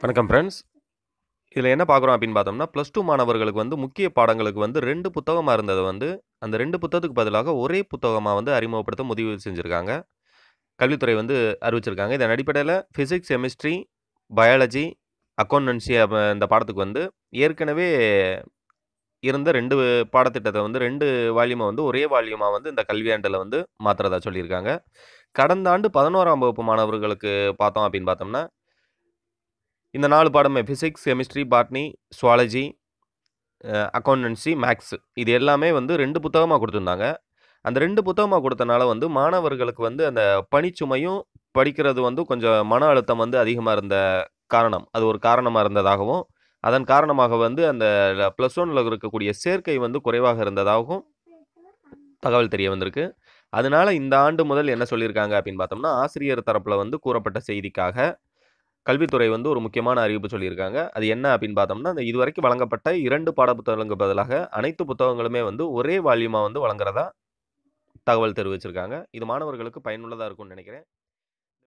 வணக்கம் ஃப்ரெண்ட்ஸ். இதில் என்ன பார்க்குறோம் அப்படின்னு பார்த்தோம்னா, ப்ளஸ் டூ மாணவர்களுக்கு வந்து முக்கிய பாடங்களுக்கு வந்து ரெண்டு புத்தகமாக இருந்தது வந்து, அந்த ரெண்டு புத்தகத்துக்கு பதிலாக ஒரே புத்தகமாக வந்து அறிமுகப்படுத்த முடிவு செஞ்சுருக்காங்க கல்வித்துறை வந்து அறிவிச்சிருக்காங்க. இதன் அடிப்படையில் ஃபிசிக்ஸ் கெமிஸ்ட்ரி, பயாலஜி, அக்கௌண்டன்சி இந்த பாடத்துக்கு வந்து ஏற்கனவே இருந்த ரெண்டு பாடத்திட்டத்தை வந்து ரெண்டு வால்யூமை வந்து ஒரே வால்யூமாக வந்து இந்த கல்வியாண்டில் வந்து மாற்றுறதா சொல்லியிருக்காங்க. கடந்த ஆண்டு 11ஆம் வகுப்பு மாணவர்களுக்கு பார்த்தோம் அப்படின்னு பார்த்தோம்னா இந்த நாலு பாடமே physics chemistry, botany, zoology, accountancy maths இது எல்லாமே வந்து ரெண்டு புத்தகமாக கொடுத்துருந்தாங்க அந்த ரெண்டு புத்தகமாக கொடுத்தனால வந்து மாணவர்களுக்கு வந்து அந்த பணிச்சுமையும், படிக்கிறது வந்து கொஞ்சம் மன அழுத்தம் வந்து அதிகமாக இருந்த காரணம். அது ஒரு காரணமாக இருந்ததாகவும், அதன் காரணமாக வந்து அந்த ப்ளஸ் ஒனில் இருக்கக்கூடிய சேர்க்கை வந்து குறைவாக இருந்ததாகவும் தகவல் தெரிய வந்திருக்கு. அதனால இந்த ஆண்டு முதல் என்ன சொல்லியிருக்காங்க அப்படின்னு பார்த்தோம்னா, ஆசிரியர் தரப்பில் வந்து கூறப்பட்ட செய்திக்காக, கல்வித்துறை வந்து ஒரு முக்கியமான அறிவிப்பு சொல்லியிருக்காங்க. அது என்ன அப்படின்னு பார்த்தோம்னா, அந்த இதுவரைக்கும் வழங்கப்பட்ட இரண்டு பாட புத்தகங்களுக்கு பதிலாக அனைத்து புத்தகங்களுமே வந்து ஒரே வால்யூமாக வந்து வழங்குறதா தகவல் தெரிவிச்சிருக்காங்க. இது மாணவர்களுக்கு பயனுள்ளதாக இருக்கும்னு நினைக்கிறேன்